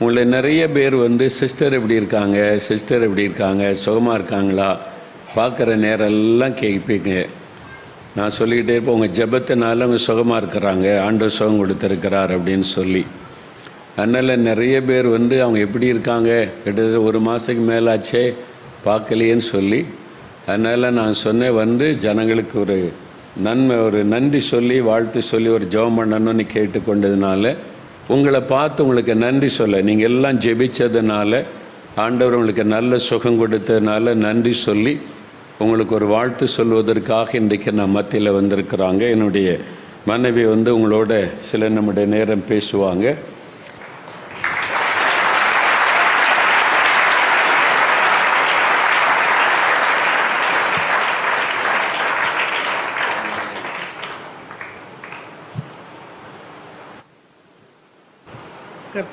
உங்களை நிறைய பேர் வந்து சிஸ்டர் எப்படி இருக்காங்க? சிஸ்டர் எப்படி இருக்காங்க? சுகமாக இருக்காங்களா? பார்க்குற நேரம் எல்லாம் கேட்பீங்க. நான் சொல்லிக்கிட்டே இருப்பேன் உங்கள் ஜபத்தினால அவங்க சுகமாக இருக்கிறாங்க. ஆண்டவர் சுகம் கொடுத்துருக்கிறார் அப்படின்னு சொல்லி. அதனால் நிறைய பேர் வந்து அவங்க எப்படி இருக்காங்க? கிட்டத்தட்ட ஒரு மாதத்துக்கு மேலாச்சே பார்க்கலையேன்னு சொல்லி. அதனால் நான் சொன்னேன் வந்து ஜனங்களுக்கு ஒரு நன்மை ஒரு நன்றி சொல்லி வாழ்த்து சொல்லி ஒரு ஜெபம் பண்ணணும்னு கேட்டுக்கொண்டதுனால உங்களை பார்த்து உங்களுக்கு நன்றி சொல்ல. நீங்கள் எல்லாம் ஜெபிச்சதுனால ஆண்டவர் உங்களுக்கு நல்ல சுகம் கொடுத்ததுனால நன்றி சொல்லி உங்களுக்கு ஒரு வாழ்த்து சொல்வதற்காக இன்றைக்கு நான் மத்தியில் வந்திருக்கிறாங்க. என்னுடைய மனைவி வந்து உங்களோட சில நம்முடைய நேரம் பேசுவாங்க.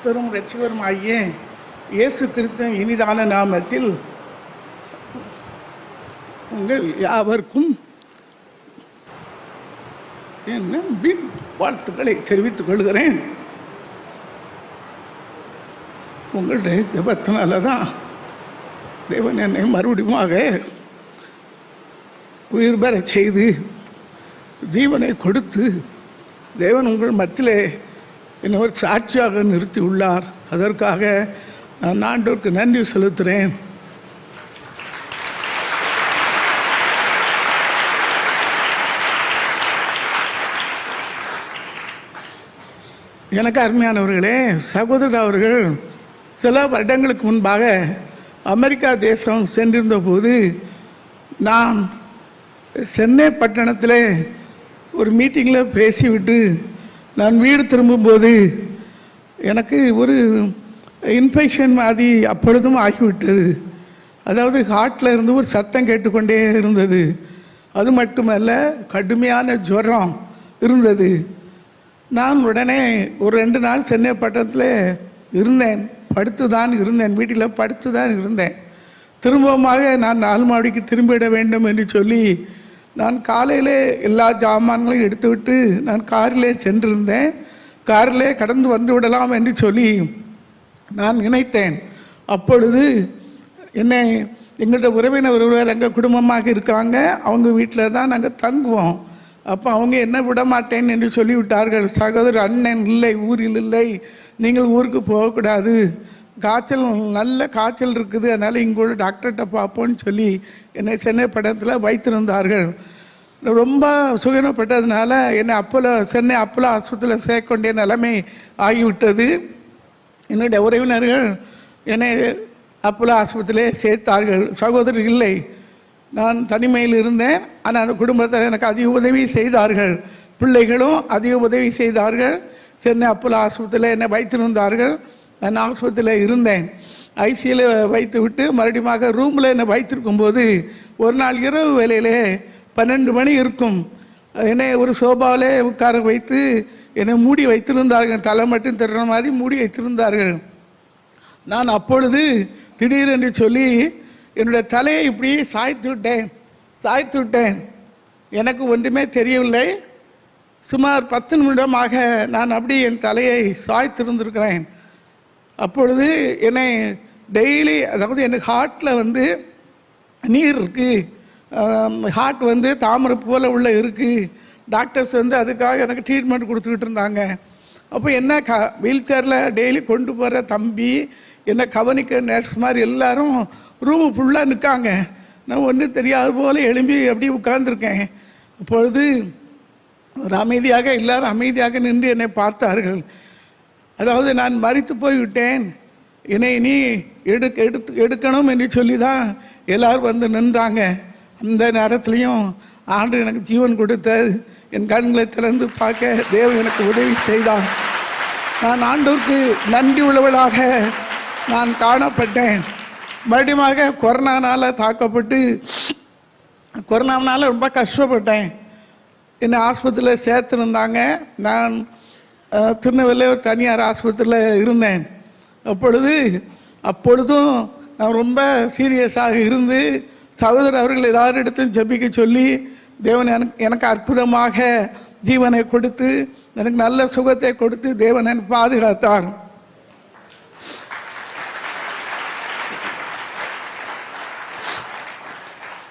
கர்த்தரும் ரட்சகரும் ஆகிய இயேசு கிறிஸ்தன் இனிதான நாமத்தில் உங்கள் யாவருக்கும் என் பின் வாழ்த்துக்களை தெரிவித்துக் கொள்கிறேன். உங்களுடைய ஜபத்தினால தான் தேவன் என்னை மறுபடியுமாக உயிர் பெறச் செய்து ஜீவனை கொடுத்து தேவன் உங்கள் மத்தியிலே என்னை ஒரு சாட்சியாக நிறுத்தி உள்ளார். அதற்காக நான் ஆண்டவருக்கு நன்றி செலுத்துகிறேன் எனக்கு அருமையானவர்களே சகோதரர் அவர்கள் சில வருடங்களுக்கு முன்பாக அமெரிக்கா தேசம் சென்றிருந்த போது நான் சென்னை பட்டணத்தில் ஒரு மீட்டிங்கில் பேசிவிட்டு நான் வீடு திரும்பும்போது எனக்கு ஒரு இன்ஃபெக்ஷன் மாதிரி அப்பொழுதும் ஆகிவிட்டது. அதாவது ஹார்ட்டில் இருந்து ஒரு சத்தம் கேட்டுக்கொண்டே இருந்தது. அது மட்டுமல்ல கடுமையான ஜுரம் இருந்தது. நான் உடனே ஒரு ரெண்டு நாள் சென்னை பட்டணத்தில் இருந்தேன். படுத்து தான் இருந்தேன். வீட்டில் படுத்து தான் இருந்தேன். திரும்பமாக நான் நாலு மாடிக்கு திரும்பிவிட வேண்டும் என்று சொல்லி நான் காலையில் எல்லா ஜாமான்களையும் எடுத்துவிட்டு நான் காரிலே சென்றிருந்தேன். காரிலே கடந்து வந்து விடலாம் என்று சொல்லி நான் நினைத்தேன். அப்பொழுது என்னை எங்கள்கிட்ட உறவினர் ஒருவர் எங்கள் குடும்பமாக இருக்காங்க அவங்க வீட்டில் தான் நாங்கள் தங்குவோம். அப்போ அவங்க என்ன விட மாட்டேன் என்று சொல்லிவிட்டார்கள். சகோதரர் அண்ணன் இல்லை ஊரில் இல்லை. நீங்கள் ஊருக்கு போகக்கூடாது. காய்ச்சல் நல்ல காய்ச்சல் இருக்குது. அதனால் இங்குள்ள டாக்டர்கிட்ட பார்ப்போன்னு சொல்லி என்னை சென்னை படத்தில் வைத்திருந்தார்கள். ரொம்ப சுகனப்பட்டதுனால என்னை அப்போலோ சென்னை அப்போலோ ஆஸ்பத்திரியில் சேர்க்க வேண்டிய நிலைமை ஆகிவிட்டது. என்னுடைய உறவினர்கள் என்னை அப்போலோ ஆஸ்பத்திரியிலே சேர்த்தார்கள். சகோதரர் இல்லை. நான் தனிமையில் இருந்தேன். ஆனால் அந்த குடும்பத்தில் எனக்கு அதிக உதவி செய்தார்கள். பிள்ளைகளும் அதிக உதவி செய்தார்கள். சென்னை அப்போலோ ஆஸ்பத்திரியில் என்னை வைத்திருந்தார்கள். நான் ஆஸ்பத்திரியில் இருந்தேன். ஐசியில் வைத்து விட்டு மறுபடியும் ரூமில் என்னை வைத்திருக்கும் போது ஒரு நாள் இரவு வேலையிலே பன்னெண்டு மணி இருக்கும். என்னை ஒரு சோபாவிலே உட்கார வைத்து என்னை மூடி வைத்திருந்தார்கள். தலை மட்டும் திறன மாதிரி மூடி வைத்திருந்தார்கள். நான் அப்பொழுது திடீரென்று சொல்லி என்னுடைய தலையை இப்படி சாய்த்து விட்டேன். சாய்த்து விட்டேன். எனக்கு ஒன்றுமே தெரியவில்லை. சுமார் பத்து நிமிடமாக நான் அப்படி என் தலையை சாய்த்திருந்திருக்கிறேன். அப்பொழுது என்னை டெய்லி அதாவது எனக்கு ஹார்ட்டில் வந்து நீர் இருக்குது ஹார்ட் வந்து தாமரை போல் உள்ள இருக்குது டாக்டர்ஸ் வந்து அதுக்காக எனக்கு ட்ரீட்மெண்ட் கொடுத்துக்கிட்டு இருந்தாங்க. அப்போ என்ன க வீல் சேரில் டெய்லி கொண்டு போகிற தம்பி என்னை கவனிக்க நர்ஸ் மாதிரி எல்லாரும் ரூமு ஃபுல்லாக நிற்காங்க நான் ஒன்றும் தெரியாத போல் எழும்பி அப்படியே உட்கார்ந்துருக்கேன். அப்பொழுது ஒரு அமைதியாக எல்லாரும் அமைதியாக நின்று என்னை பார்த்தார்கள். அதாவது நான் மறித்து போய்விட்டேன். என்னை நீ எடுக்க எடுத்து எடுக்கணும் என்று சொல்லி தான் எல்லாரும் வந்து நின்றாங்க. அந்த நேரத்துலையும் ஆண்டு எனக்கு ஜீவன் கொடுத்த என் கண்களை திறந்து பார்க்க தேவ எனக்கு உதவி செய்தான் நான் ஆண்டவருக்கு நன்றி உள்ளவளாக நான் காணப்பட்டேன். மறுபடியும் கொரோனானால் தாக்கப்பட்டு கொரோனானால் ரொம்ப கஷ்டப்பட்டேன். என்னை ஆஸ்பத்திரியில் சேர்த்துருந்தாங்க. நான் திருநெல்வேலியில் ஒரு தனியார் ஆஸ்பத்திரியில் இருந்தேன். அப்பொழுது அப்பொழுதும் நான் ரொம்ப சீரியஸாக இருந்து சகோதரர் அவர்கள் எல்லாரும் இடத்தையும் ஜபிக்க சொல்லி தேவன் எனக்கு எனக்கு அற்புதமாக ஜீவனை கொடுத்து எனக்கு நல்ல சுகத்தை கொடுத்து தேவன் எனக்கு பாதுகாத்தார்.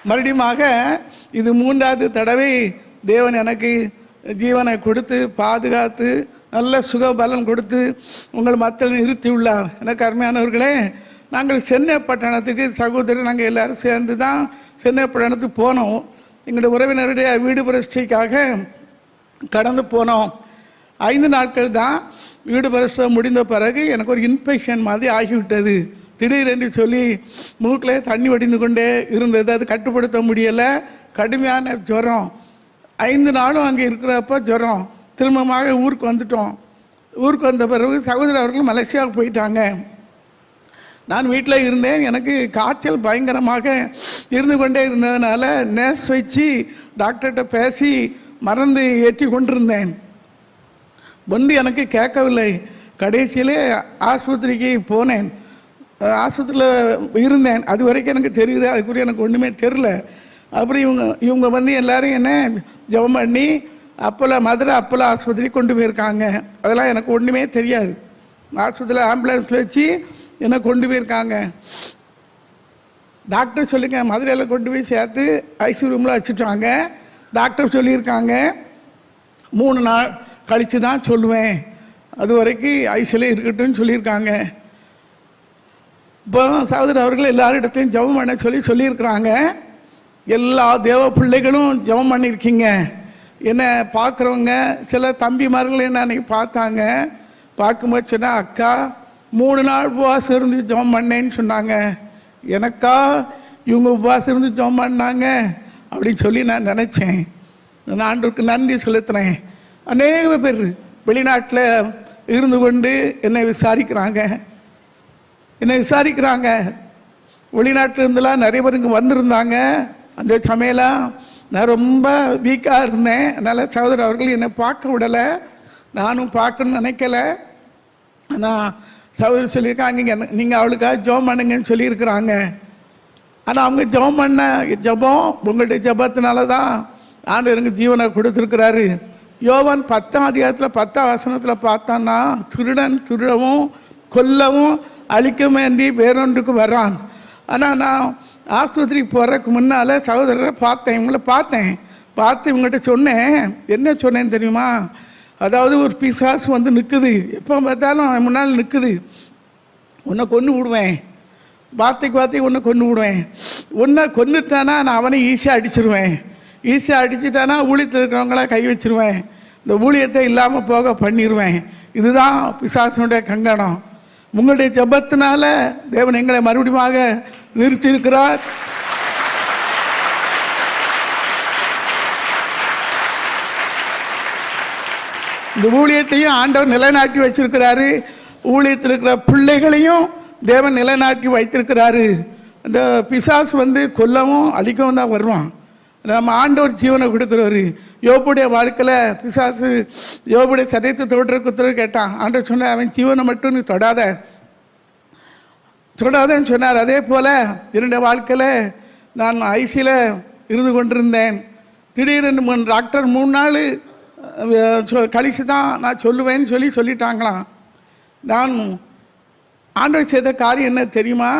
மறுபடியுமாக இது மூன்றாவது தடவை தேவன் எனக்கு ஜீவனை கொடுத்து பாதுகாத்து நல்ல சுகபலன் கொடுத்து உங்கள் மக்கள் நிறுத்தி உள்ளார் எனக்கு அருமையானவர்களே நாங்கள் சென்னை பட்டணத்துக்கு சகோதரி நாங்கள் எல்லாரும் சேர்ந்து தான் சென்னை பட்டணத்துக்கு போனோம். எங்களுடைய உறவினருடைய வீடு பிரச்சனைக்காக கடந்து போனோம். ஐந்து நாட்கள் தான் வீடு பிரசவம் முடிந்த பிறகு எனக்கு ஒரு இன்ஃபெக்ஷன் மாதிரி ஆகிவிட்டது. திடீரென்று சொல்லி மூக்கில் தண்ணி வடிந்து கொண்டே இருந்தது. அது கட்டுப்படுத்த முடியலை. கடுமையான ஜுரம். ஐந்து நாளும் அங்கே இருக்கிறப்ப ஜுரம். திரும்பமாக ஊருக்கு வந்துட்டோம். ஊருக்கு வந்த பிறகு சகோதரர் அவர்கள் மலேசியாவுக்கு போயிட்டாங்க. நான் வீட்டில் இருந்தேன். எனக்கு காய்ச்சல் பயங்கரமாக இருந்து கொண்டே இருந்ததுனால நேஸ் வச்சு டாக்டர்கிட்ட பேசி மறந்து ஏற்றி கொண்டிருந்தேன். வந்து எனக்கு கேட்கவில்லை. கடைசியிலே ஆஸ்பத்திரிக்கு போனேன். ஆஸ்பத்திரியில் இருந்தேன். அது வரைக்கும் எனக்கு தெரியுது. அதுக்குரிய எனக்கு ஒன்றுமே தெரில அப்புறம் இவங்க இவங்க வந்து எல்லோரும் என்ன ஜெபம் பண்ணி அப்போலோ மதுரை அப்போலோ ஆஸ்பத்திரி கொண்டு போயிருக்காங்க. அதெல்லாம் எனக்கு ஒன்றுமே தெரியாது. ஆஸ்பத்திரியில் ஆம்புலன்ஸில் வச்சு என்னை கொண்டு போயிருக்காங்க. டாக்டர் சொல்லுங்க மதுரையில் கொண்டு போய் சேர்த்து ஐசி ரூமில் வச்சுட்டாங்க டாக்டர் சொல்லியிருக்காங்க. மூணு நாள் கழித்து தான் சொல்லுவேன். அது வரைக்கும் ஐசியில் இருக்கட்டும்னு சொல்லியிருக்காங்க. இப்போ சகோதரர் அவர்கள் எல்லாரிடத்தையும் ஜெபம் பண்ண சொல்லி சொல்லியிருக்கிறாங்க. எல்லா தேவ பிள்ளைகளும் ஜெபம் பண்ணியிருக்கீங்க. என்ன பார்க்குறவங்க சில தம்பிமார்கள் என்ன அன்றைக்கி பார்த்தாங்க. பார்க்கும்போது சொன்னால் அக்கா மூணு நாள் உபவாசம் இருந்து ஜெபம் பண்ணேன்னு சொன்னாங்க. எனக்கா இவங்க உபவாசம் இருந்து ஜெபம் பண்ணாங்க. அப்படின்னு சொல்லி நான் நினச்சேன். நான் ஆண்டுக்கு நன்றி செலுத்துனேன். அநேக பேர் வெளிநாட்டில் இருந்து கொண்டு என்னை விசாரிக்கிறாங்க. என்னை விசாரிக்கிறாங்க. வெளிநாட்டிலிருந்துலாம் நிறைய பேர் இங்கே வந்திருந்தாங்க. அந்த சமையலாம் நான் ரொம்ப வீக்காக இருந்தேன். அதனால் சகோதரர் அவர்கள் என்னை பார்க்க விடலை. நானும் பார்க்கணும்னு நினைக்கல. ஆனால் சகோதரர் சொல்லியிருக்காங்க நீங்கள் நீங்கள் அவளுக்காக ஜோம் பண்ணுங்கன்னு சொல்லியிருக்கிறாங்க. ஆனால் அவங்க ஜெபம் பண்ண ஜெபம் உங்களுடைய ஜபத்தினால தான் ஆண்டு எனக்கு ஜீவனை கொடுத்துருக்கிறாரு. யோவான் பத்தாம் அதிகாரத்தில் பத்தாம் வசனத்தில் பார்த்தான்னா திருடன் திருடவும் கொல்லவும் அழிக்கவும் வேண்டி வேறொன்றுக்கு வரான் ஆனால் நான் ஆஸ்பத்திரிக்கு போகிறதுக்கு முன்னால் சகோதரரை பார்த்தேன் இவங்கள பார்த்தேன். பார்த்து இவங்ககிட்ட சொன்னேன். என்ன சொன்னேன்னு தெரியுமா? அதாவது ஒரு பிசாசு வந்து நிற்குது எப்போ பார்த்தாலும் அவன் முன்னால் நிற்குது உன்னை கொன்று விடுவேன். வார்த்தைக்கு வார்த்தை ஒன்று கொண்டு விடுவேன். ஒன்றை கொண்டுட்டானா நான் அவனை ஈஸியாக அடிச்சிருவேன். ஈஸியாக அடிச்சிட்டானா ஊழியத்தில் இருக்கிறவங்கள கை வச்சிருவேன். இந்த ஊழியத்தை இல்லாமல் போக பண்ணிடுவேன் இதுதான் பிசாசனுடைய கங்கணம். உங்களுடைய ஜபத்தினால தேவன் எங்களை மறுபடியுமாக நிறுத்தியிருக்கிறார். இந்த ஊழியத்தையும் ஆண்டவர் நிலைநாட்டி வச்சிருக்கிறாரு. ஊழியத்தில் இருக்கிற பிள்ளைகளையும் தேவன் நிலைநாட்டி வைத்திருக்கிறாரு. இந்த பிசாசு வந்து கொல்லவும் அழிக்கவும் தான் வருவான். நம்ம ஆண்டவர் ஜீவனை கொடுக்குறவர். யோபுடைய வாழ்க்கையில் பிசாசு யோபுடைய சரியத்தை தொடுறதுக்கு உத்தரவு கேட்டான். ஆண்டவர் சொன்ன அவன் ஜீவனை மட்டும் நீ தொடாத. தொடாதன்னு சொன்னார். அதே போல் என்னுடைய வாழ்க்கையில் நான் ஐசியில் இருந்து கொண்டிருந்தேன். திடீரென்று மூணு டாக்டர் மூணு நாள் கழிச்சு தான் நான் சொல்லுவேன்னு சொல்லி சொல்லிட்டாங்களாம். நான் ஆண்டவர் செய்த காரியம் என்ன தெரியுமா?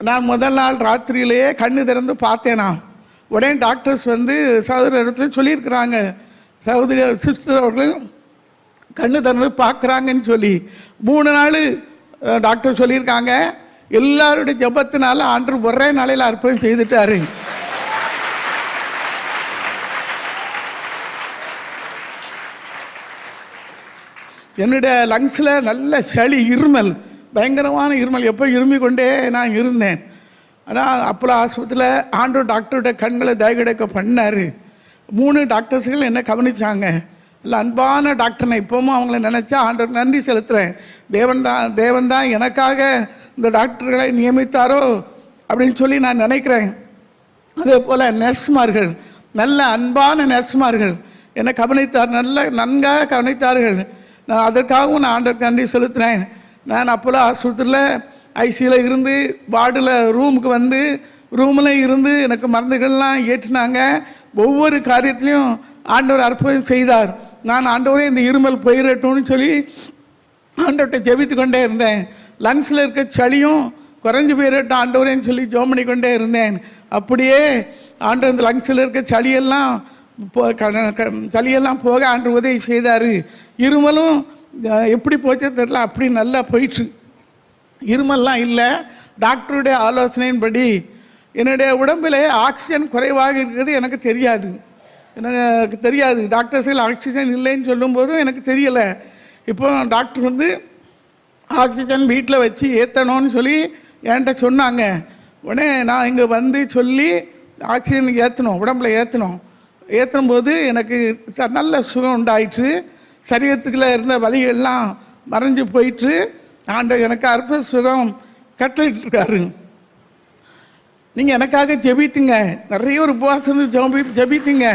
நான் முதல் நாள் ராத்திரியிலேயே கண்ணு திறந்து பார்த்தேனா உடனே டாக்டர்ஸ் வந்து சகோதர இடத்துல சொல்லியிருக்கிறாங்க. சகோதரி சிஸ்டர் அவர்கள் கண்ணு திறந்து பார்க்குறாங்கன்னு சொல்லி. மூணு நாள் டாக்டர் சொல்லியிருக்காங்க எல்லாருடைய ஜபத்தினால ஆண்டு ஒரே நாளையில் அற்புதம் செய்துட்டாரு. என்னுடைய லங்ஸில் நல்ல சளி இருமல் பயங்கரமான இருமல். எப்போ இருமி கொண்டே நான் இருந்தேன். ஆனால் அப்போலோ ஆஸ்பத்திரியில் ஆண்டு டாக்டர்கிட்ட கண்களை தயகடைக்க பண்ணார். மூணு டாக்டர்ஸ்கள் என்ன கவனித்தாங்க இல்லை அன்பான டாக்டர் நான் இப்போவும் அவங்கள நினச்சா ஆண்டவர் நன்றி செலுத்துகிறேன் தேவன் தான் தேவன் தான் எனக்காக இந்த டாக்டர்களை நியமித்தாரோ அப்படின்னு சொல்லி நான் நினைக்கிறேன். அதே போல் நர்ஸ்மார்கள் நல்ல அன்பான நர்ஸ்மார்கள் என்னை கவனித்தார் நல்ல நன்காக கவனித்தார்கள். நான் அதற்காகவும் நான் ஆண்டவருக்கு நன்றி செலுத்துகிறேன் நான் அப்போல்லாம் ஆஸ்பத்திரியில் ஐசியில் இருந்து வார்டில் ரூமுக்கு வந்து ரூமில் இருந்து எனக்கு மருந்துகள்லாம் ஏற்றினாங்க. ஒவ்வொரு காரியத்திலையும் ஆண்டவர் அற்புதம் செய்தார். நான் ஆண்டவரே இந்த இருமல் போயிடட்டும்னு சொல்லி ஆண்டவர்கிட்ட ஜெபித்து கொண்டே இருந்தேன். லங்ஸில் இருக்க சளியும் குறைஞ்சு போயிடட்டும் ஆண்டவரேன்னு சொல்லி ஜோம் பண்ணி கொண்டே இருந்தேன். அப்படியே ஆண்டு இந்த லங்ஸில் இருக்க சளியெல்லாம் போ க- சளியெல்லாம் போக ஆண்டு உதவி செய்தார். இருமலும் எப்படி போச்சோ தெரில அப்படி நல்லா போயிட்டு இருமல்லாம் இல்லை டாக்டருடைய ஆலோசனையின்படி என்னுடைய உடம்பில் ஆக்சிஜன் குறைவாக இருக்கிறது எனக்கு தெரியாது. எனக்கு தெரியாது. டாக்டர்ஸில் ஆக்சிஜன் இல்லைன்னு சொல்லும்போதும் எனக்கு தெரியலை. இப்போ டாக்டர் வந்து ஆக்சிஜன் வீட்டில் வச்சு ஏற்றணும்னு சொல்லி என்கிட்ட சொன்னாங்க. உடனே நான் இங்கே வந்து சொல்லி ஆக்சிஜன் ஏற்றணும் உடம்புல ஏற்றணும் ஏற்றும் போது எனக்கு நல்ல சுகம் உண்டாயிற்று. சரீரத்துக்குள்ள இருந்த வலிகள்லாம் மறைஞ்சு போயிட்டு ஆண்ட எனக்கு அற்புத சுகம் கட்டளிட்டுருக்காரு நீங்கள் எனக்காக ஜெபித்துங்க. நிறைய ஒரு உபவாசம் ஜெபி ஜெபித்துங்க.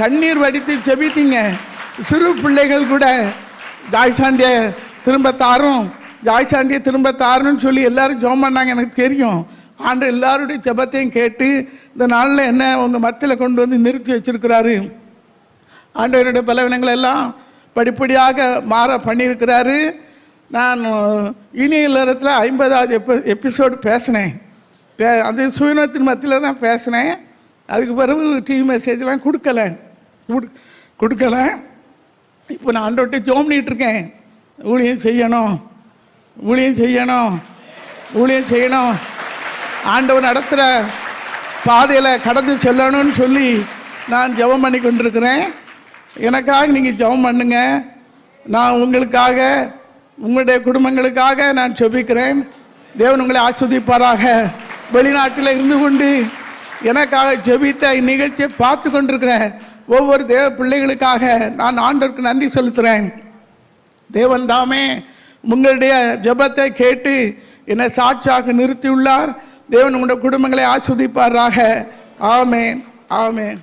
கண்ணீர் வடித்து செபித்தீங்க. சிறு பிள்ளைகள் கூட ஜாய்சாண்டிய திரும்ப தாரும் ஜாய்சாண்டிய திரும்ப தாருன்னு சொல்லி எல்லாரும் ஜோம் பண்ணாங்க எனக்கு தெரியும். ஆண்டு எல்லாருடைய ஜெபத்தையும் கேட்டு இந்த நாளில் என்ன உங்கள் மத்தியில் கொண்டு வந்து நிறுத்தி வச்சிருக்கிறாரு. ஆண்டவருடைய பலவினங்கள் எல்லாம் படிப்படியாக மாற பண்ணியிருக்கிறாரு. நான் இனி இல்லறத்தில் ஐம்பதாவது எபி எபிசோடு பேசினேன். பே அந்த சுயநத்தின் மத்தியில் தான் பேசினேன். அதுக்கு பிறகு டிவி மெசேஜ்லாம் கொடுக்கல. கொடுக்கல. இப்போ நான் ஆண்டவர்கிட்ட ஜோம்னிட்டு இருக்கேன். ஊழியம் செய்யணும். ஊழியம் செய்யணும். ஊழியம் செய்யணும். ஆண்டவர் நடத்துகிற பாதையில் கடந்து செல்லணும்னு சொல்லி நான் ஜெபம் பண்ணி கொண்டிருக்கிறேன். எனக்காக நீங்கள் ஜெபம் பண்ணுங்க. நான் உங்களுக்காக உங்களுடைய குடும்பங்களுக்காக நான் செபிக்கிறேன் தேவன் உங்களை ஆஸ்வதிப்பாராக. வெளிநாட்டில் இருந்து கொண்டு எனக்காக ஜெபித்த இந்நிகழ்ச்சியை பார்த்து கொண்டிருக்கிற ஒவ்வொரு தேவ பிள்ளைகளுக்காக நான் ஆண்டவருக்கு நன்றி செலுத்துகிறேன் தேவன் தாமே உங்களுடைய ஜெபத்தை கேட்டு என்னை சாட்சியாக நிறுத்தியுள்ளார். தேவன் உங்களுடைய குடும்பங்களை ஆஸ்வதிப்பாராக. ஆமேன் ஆமேன்.